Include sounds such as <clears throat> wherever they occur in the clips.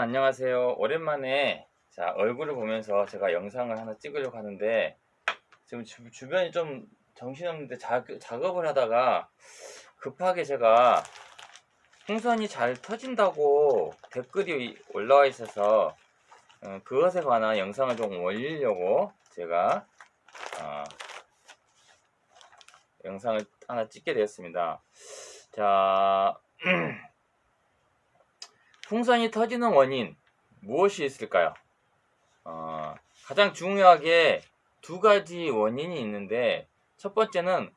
안녕하세요. 오랜만에 자 얼굴을 보면서 제가 영상을 하나 찍으려고 하는데 지금 주, 주변이 좀 정신없는데 자, 작업을 하다가 급하게 제가 풍선이 잘 터진다고 댓글이 올라와 있어서 어, 그것에 관한 영상을 좀 올리려고 제가 어, 영상을 하나 찍게 되었습니다. 자, <clears throat> 풍선이 터지는 원인 무엇이 있을까요? 어, 가장 중요하게 두 가지 원인이 있는데 첫 번째는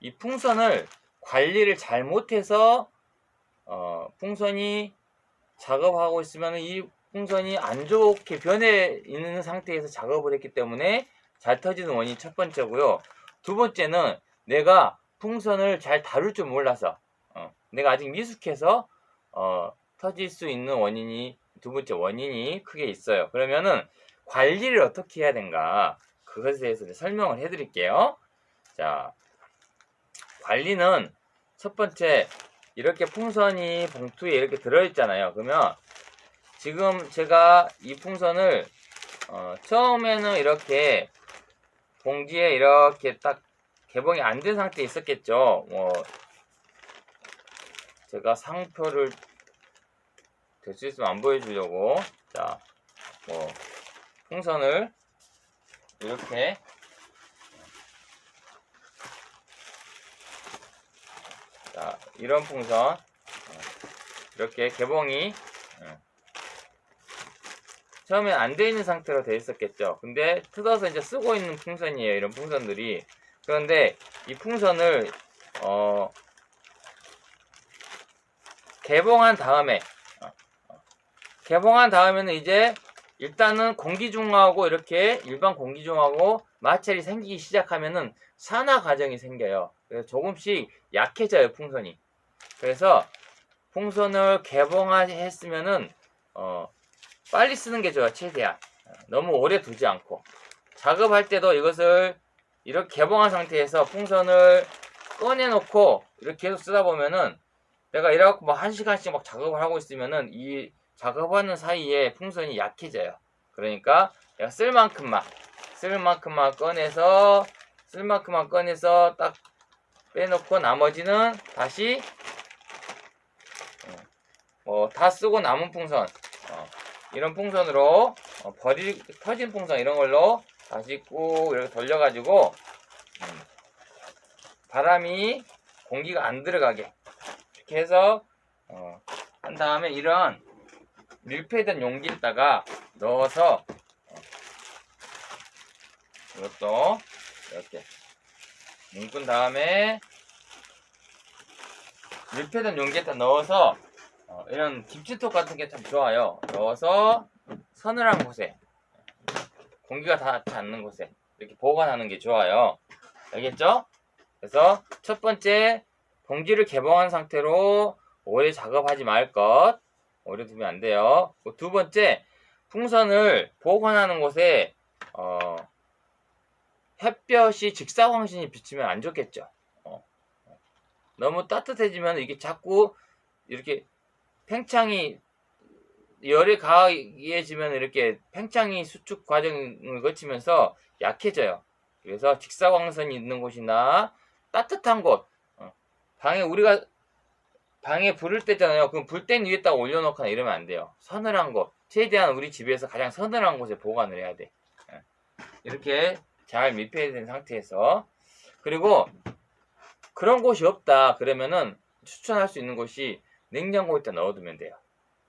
이 풍선을 관리를 잘못해서 어, 풍선이 작업하고 있으면 이 풍선이 안 좋게 변해 있는 상태에서 작업을 했기 때문에 잘 터지는 원인이 첫 번째고요. 두 번째는 내가 풍선을 잘 다룰 줄 몰라서 어, 내가 아직 미숙해서 어, 터질 수 있는 원인이 두 번째 원인이 크게 있어요. 그러면은 관리를 어떻게 해야 되는가 그것에 대해서 설명을 해드릴게요. 자 관리는 첫 번째 이렇게 풍선이 봉투에 이렇게 들어있잖아요. 그러면 지금 제가 이 풍선을 어, 처음에는 이렇게 봉지에 이렇게 딱 개봉이 안 된 상태에 있었겠죠. 뭐 제가 상표를 될 수 있으면 안 보여주려고. 자 뭐 풍선을 이렇게 자 이런 풍선 어, 이렇게 개봉이 어, 처음에 안돼 있는 상태로 돼 있었겠죠. 근데 뜯어서 이제 쓰고 있는 풍선이에요 이런 풍선들이. 그런데 이 풍선을 어 개봉한 다음에 개봉한 다음에는 이제 일단은 공기중하고 이렇게 일반 공기중하고 마찰이 생기기 시작하면은 산화 과정이 생겨요. 그래서 조금씩 약해져요 풍선이. 그래서 풍선을 개봉했으면은 어 빨리 쓰는 게 좋아요 최대한 너무 오래 두지 않고 작업할 때도 이것을 이렇게 개봉한 상태에서 풍선을 꺼내놓고 이렇게 계속 쓰다 보면은 내가 이래갖고 막 한 시간씩 막 작업을 하고 있으면은 이 작업하는 사이에 풍선이 약해져요. 그러니까 내가 쓸 만큼만 쓸 만큼만 꺼내서 쓸 만큼만 꺼내서 딱 빼놓고 나머지는 다시 어, 다 쓰고 남은 풍선 어, 이런 풍선으로 어, 버릴 터진 풍선 이런 걸로 다시 꾹 이렇게 돌려가지고 음, 바람이 공기가 안 들어가게 이렇게 해서 어, 한 다음에 이런 밀폐된 용기에다가 넣어서 어, 이것도 이렇게 묶은 다음에 밀폐된 용기에다 넣어서 어, 이런 김치톡 같은 게 참 좋아요. 넣어서 서늘한 곳에 공기가 닿지 않는 곳에 이렇게 보관하는 게 좋아요. 알겠죠? 그래서 첫 번째 봉지를 개봉한 상태로 오래 작업하지 말 것. 오래 두면 안 돼요. 두 번째 풍선을 보관하는 곳에 어, 햇볕이 직사광선이 비치면 안 좋겠죠. 어. 너무 따뜻해지면 이게 자꾸 이렇게 팽창이 열이 가해지면 이렇게 팽창이 수축 과정을 거치면서 약해져요. 그래서 직사광선이 있는 곳이나 따뜻한 곳, 어. 방에 우리가 방에 불을 때잖아요. 그럼 불땐 위에다 올려놓거나 이러면 안 돼요. 서늘한 곳, 최대한 우리 집에서 가장 서늘한 곳에 보관을 해야 돼. 예. 이렇게 잘密閉된 상태에서 그리고 그런 곳이 없다 그러면은 추천할 수 있는 곳이 냉장고에 다 넣어두면 돼요.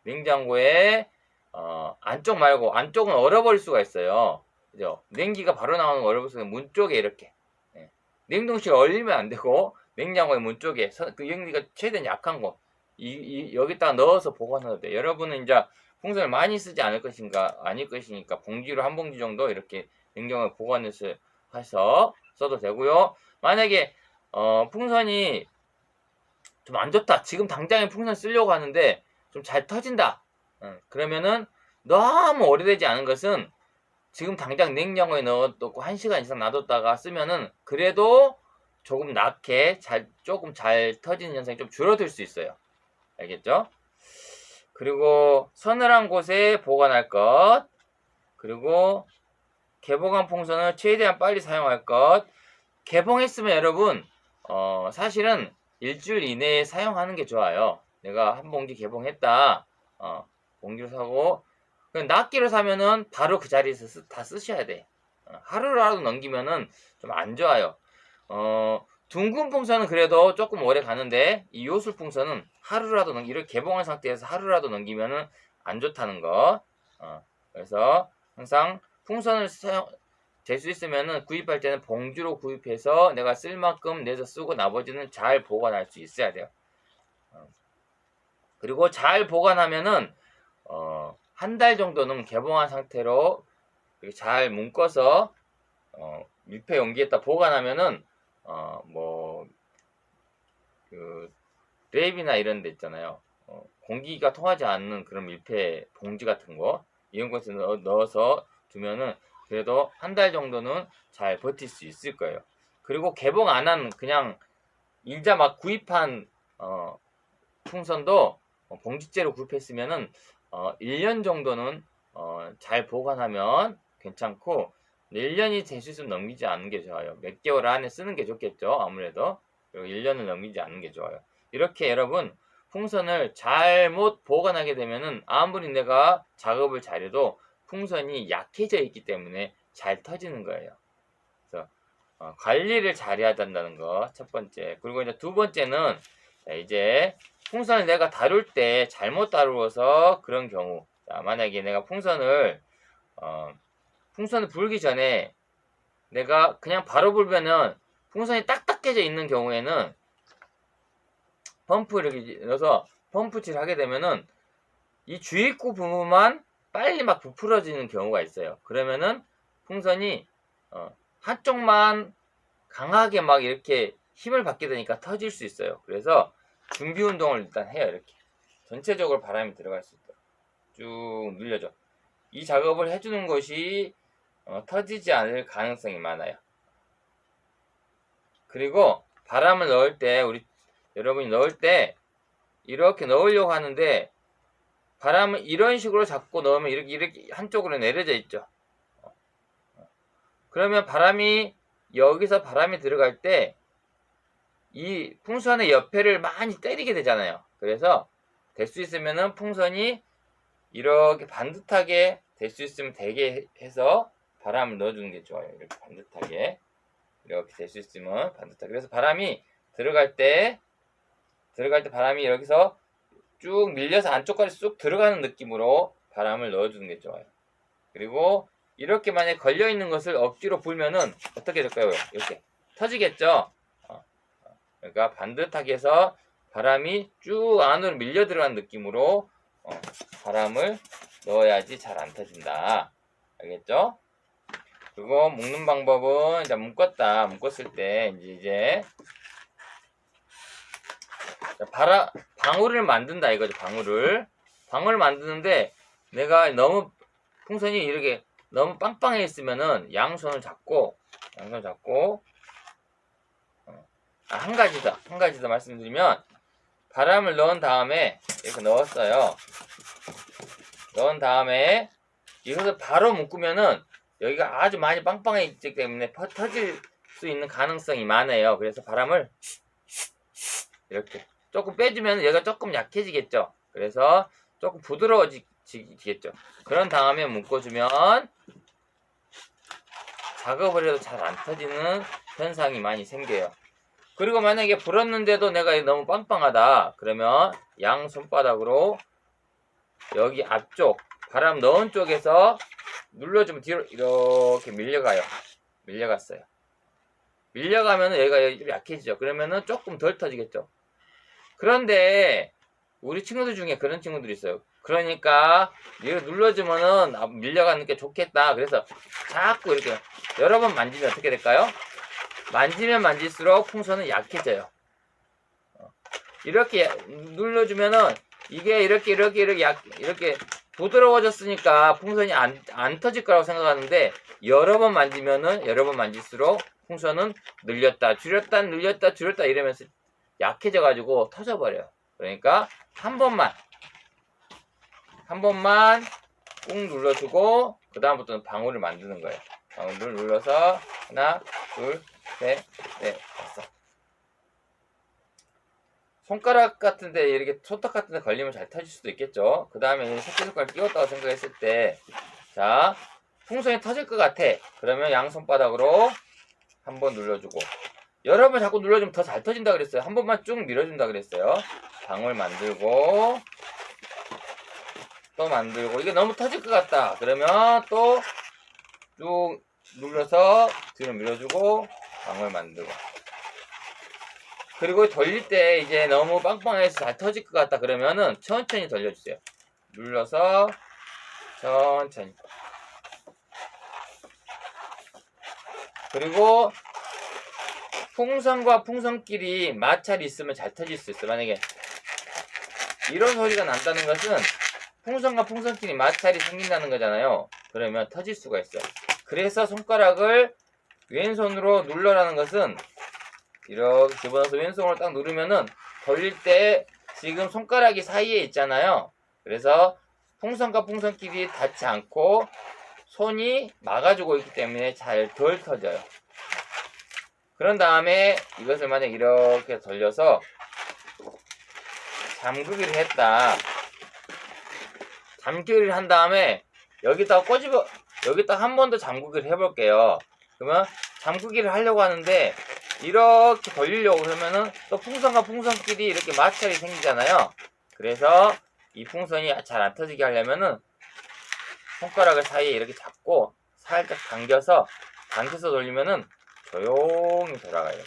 냉장고에 어, 안쪽 말고 안쪽은 얼어버릴 수가 있어요. 그죠? 냉기가 바로 나오는 거 얼어버릴 수가 있는 문 쪽에 이렇게 예. 냉동실 얼리면 안 되고 냉장고의 문 쪽에 서, 그 연기가 최대한 약한 곳 이, 이, 여기다가 넣어서 보관해도 돼. 여러분은 이제 풍선을 많이 쓰지 않을 것인가 아닐 것이니까 봉지로 한 봉지 정도 이렇게 냉장고에 보관해서 해서 써도 되고요. 만약에 어, 풍선이 좀 안 좋다. 지금 당장에 풍선 쓰려고 하는데 좀 잘 터진다. 어, 그러면은 너무 오래되지 않은 것은 지금 당장 냉장고에 넣어놓고 1시간 이상 놔뒀다가 쓰면은 그래도 조금 낮게 잘 조금 잘 터지는 현상이 좀 줄어들 수 있어요. 알겠죠? 그리고 서늘한 곳에 보관할 것. 그리고 개봉한 풍선을 최대한 빨리 사용할 것. 개봉했으면 여러분, 어, 사실은 일주일 이내에 사용하는 게 좋아요. 내가 한 봉지 개봉했다. 어, 봉지를 사고, 그 낱개로 사면은 바로 그 자리에서 쓰- 다 쓰셔야 돼. 어, 하루라도 넘기면은 좀 안 좋아요. 어, 둥근 풍선은 그래도 조금 오래 가는데, 이 요술 풍선은 하루라도 넘, 이렇게 개봉한 상태에서 하루라도 넘기면은 안 좋다는 거. 어, 그래서 항상 풍선을 사용, 될 수 있으면은 구입할 때는 봉지로 구입해서 내가 쓸 만큼 내서 쓰고 나머지는 잘 보관할 수 있어야 돼요. 어, 그리고 잘 보관하면은 어, 한 달 정도는 개봉한 상태로 잘 묶어서 어, 밀폐 용기에다 보관하면은 어, 뭐 그, 랩이나 이런 데 있잖아요. 어, 공기가 통하지 않는 그런 밀폐 봉지 같은 거 이런 것에 넣, 넣어서 두면은 그래도 한 달 정도는 잘 버틸 수 있을 거예요. 그리고 개봉 안 한 그냥 일자 막 구입한 어, 풍선도 어, 봉지째로 구입했으면은 어, 1년 정도는 어, 잘 보관하면 괜찮고 1년이 될수 있으면 넘기지 않는 게 좋아요. 몇 개월 안에 쓰는 게 좋겠죠. 아무래도. 그리고 1년을 넘기지 않는 게 좋아요. 이렇게 여러분 풍선을 잘못 보관하게 되면은 아무리 내가 작업을 잘해도 풍선이 약해져 있기 때문에 잘 터지는 거예요. 그래서 어, 관리를 잘해야 된다는 거 첫 번째. 그리고 이제 두 번째는 자, 이제 풍선을 내가 다룰 때 잘못 다루어서 그런 경우. 자, 만약에 내가 풍선을 어, 풍선을 불기 전에 내가 그냥 바로 불면은 풍선이 딱딱해져 있는 경우에는 펌프 이렇게 넣어서 펌프질 하게 되면은 이 주입구 부분만 빨리 막 부풀어지는 경우가 있어요. 그러면은 풍선이 어, 한쪽만 강하게 막 이렇게 힘을 받게 되니까 터질 수 있어요. 그래서 준비 운동을 일단 해요. 이렇게 전체적으로 바람이 들어갈 수 있도록 쭉 늘려줘. 이 작업을 해주는 것이 어, 터지지 않을 가능성이 많아요. 그리고 바람을 넣을 때 우리 여러분이 넣을 때 이렇게 넣으려고 하는데 바람을 이런 식으로 잡고 넣으면 이렇게 이렇게 한쪽으로 내려져 있죠. 그러면 바람이 여기서 바람이 들어갈 때 이 풍선의 옆에를 많이 때리게 되잖아요. 그래서 될 수 있으면은 풍선이 이렇게 반듯하게 될 수 있으면 되게 해서 바람을 넣어주는 게 좋아요. 이렇게 반듯하게 이렇게 될 수 있으면 반듯하게 그래서 바람이 들어갈 때 들어갈 때 바람이 여기서 쭉 밀려서 안쪽까지 쑥 들어가는 느낌으로 바람을 넣어주는 게 좋아요. 그리고 이렇게 만약에 걸려 있는 것을 억지로 불면은 어떻게 될까요? 이렇게 터지겠죠. 어, 어. 그러니까 반듯하게 해서 바람이 쭉 안으로 밀려 들어가는 느낌으로 어, 바람을 넣어야지 잘 안 터진다. 알겠죠? 그리고 묶는 방법은 이제 묶었다. 묶었을 때 이제 이제 자, 바라, 방울을 만든다 이거죠. 방울을 방울을 만드는데 내가 너무 풍선이 이렇게 너무 빵빵해 있으면은 양손을 잡고 양손 잡고 어, 아, 한 가지 더, 한 가지 더 말씀드리면 바람을 넣은 다음에 이렇게 넣었어요. 넣은 다음에 이것을 바로 묶으면은 여기가 아주 많이 빵빵해 있기 때문에 퍼- 터질 수 있는 가능성이 많아요. 그래서 바람을 이렇게 조금 빼주면 얘가 조금 약해지겠죠. 그래서 조금 부드러워지겠죠. 그런 다음에 묶어주면 작업을 해도 잘 안 터지는 현상이 많이 생겨요. 그리고 만약에 불었는데도 내가 너무 빵빵하다. 그러면 양 손바닥으로 여기 앞쪽 바람 넣은 쪽에서 눌러주면 뒤로 이렇게 밀려가요. 밀려갔어요. 밀려가면 얘가 약해지죠. 그러면은 조금 덜 터지겠죠. 그런데 우리 친구들 중에 그런 친구들이 있어요. 그러니까 이거 눌러주면은 아, 밀려가는 게 좋겠다. 그래서 자꾸 이렇게 여러 번 만지면 어떻게 될까요? 만지면 만질수록 풍선은 약해져요. 어, 이렇게 눌러주면은 이게 이렇게 이렇게 이렇게 약 이렇게 부드러워졌으니까 풍선이 안, 안 터질 거라고 생각하는데 여러 번 만지면은 여러 번 만질수록 풍선은 늘렸다 줄였다 늘렸다 줄였다 이러면서 약해져 가지고 터져버려요. 그러니까 한 번만 한 번만 꾹 눌러주고 그 다음부터는 방울을 만드는 거예요. 방울을 눌러서 하나, 둘, 셋, 넷, 다섯. 손가락 같은데 이렇게 손톱 같은데 걸리면 잘 터질 수도 있겠죠. 그 다음에 새끼손가락 끼웠다고 생각했을 때, 자 풍선이 터질 것 같아. 그러면 양 손바닥으로 한 번 눌러주고 여러 번 자꾸 눌러주면 더 잘 터진다 그랬어요. 한 번만 쭉 밀어준다 그랬어요. 방울 만들고 또 만들고 이게 너무 터질 것 같다. 그러면 또 쭉 눌러서 뒤로 밀어주고 방울 만들고 그리고 돌릴 때 이제 너무 빵빵해서 잘 터질 것 같다 그러면은 천천히 돌려주세요. 눌러서 천천히 그리고 풍선과 풍선끼리 마찰이 있으면 잘 터질 수 있어. 만약에 이런 소리가 난다는 것은 풍선과 풍선끼리 마찰이 생긴다는 거잖아요. 그러면 터질 수가 있어요. 그래서 손가락을 왼손으로 눌러라는 것은 이렇게 집어넣어서 왼손으로 딱 누르면은 돌릴 때 지금 손가락이 사이에 있잖아요. 그래서 풍선과 풍선끼리 닿지 않고 손이 막아주고 있기 때문에 잘 덜 터져요. 그런 다음에 이것을 만약 이렇게 돌려서 잠그기를 했다. 잠그기를 한 다음에 여기다 꼬집어 여기다 한 번 더 잠그기를 해볼게요. 그러면 잠그기를 하려고 하는데 이렇게 돌리려고 그러면은 또 풍선과 풍선끼리 이렇게 마찰이 생기잖아요. 그래서 이 풍선이 잘 안 터지게 하려면은 손가락을 사이에 이렇게 잡고 살짝 당겨서 당겨서 돌리면은 조용히 돌아가요.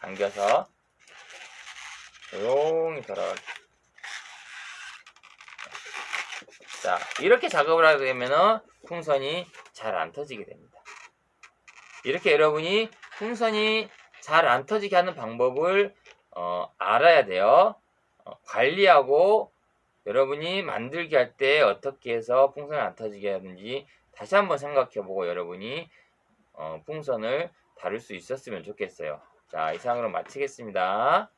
당겨서 조용히 돌아가요. 자, 이렇게 작업을 하게 되면은 풍선이 잘 안 터지게 됩니다. 이렇게 여러분이 풍선이 잘 안 터지게 하는 방법을 어, 알아야 돼요. 어, 관리하고 여러분이 만들기 할 때 어떻게 해서 풍선을 안 터지게 하는지 다시 한번 생각해 보고 여러분이 어, 풍선을 다룰 수 있었으면 좋겠어요. 자, 이상으로 마치겠습니다.